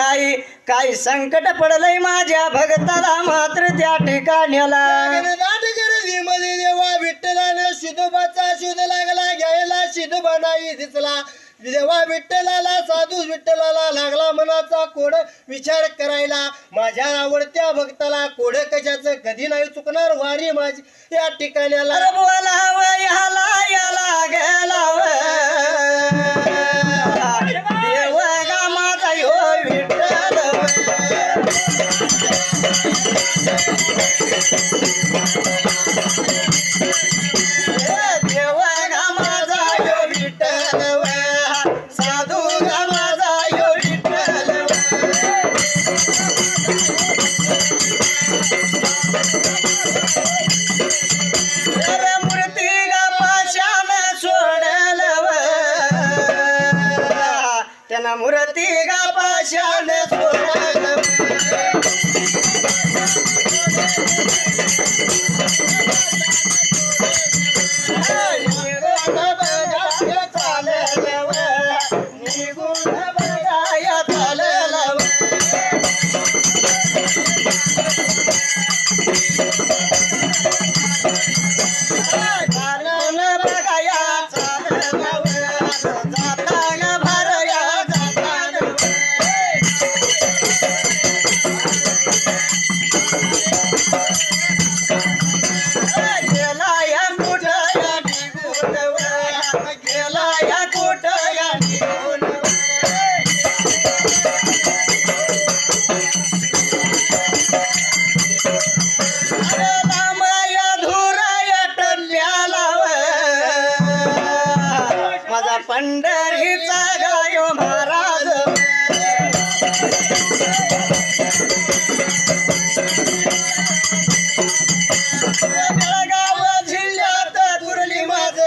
नाही काही संकट पडलंय माझ्या भगताला मात्र त्या ठिकाण्याला. गर्दीमध्ये देवा विठ्ठलानं शिदोबाचा शोध लागला घ्यायला शिदोबा नाही दिसला. देवा विठ्ठलाला साधू विठ्ठलाला लागला मनाचा कोड विचार करायला. माझ्या आवडत्या भक्ताला कोड कशाचं? कधी नाही चुकणार वारी माझी या बोलाव याला याला. जन मूर्ती गा पाशाल निघून बघा. पंढरीचा गायो महाराज. बेळगाव जिल्ह्यात दुरली माझ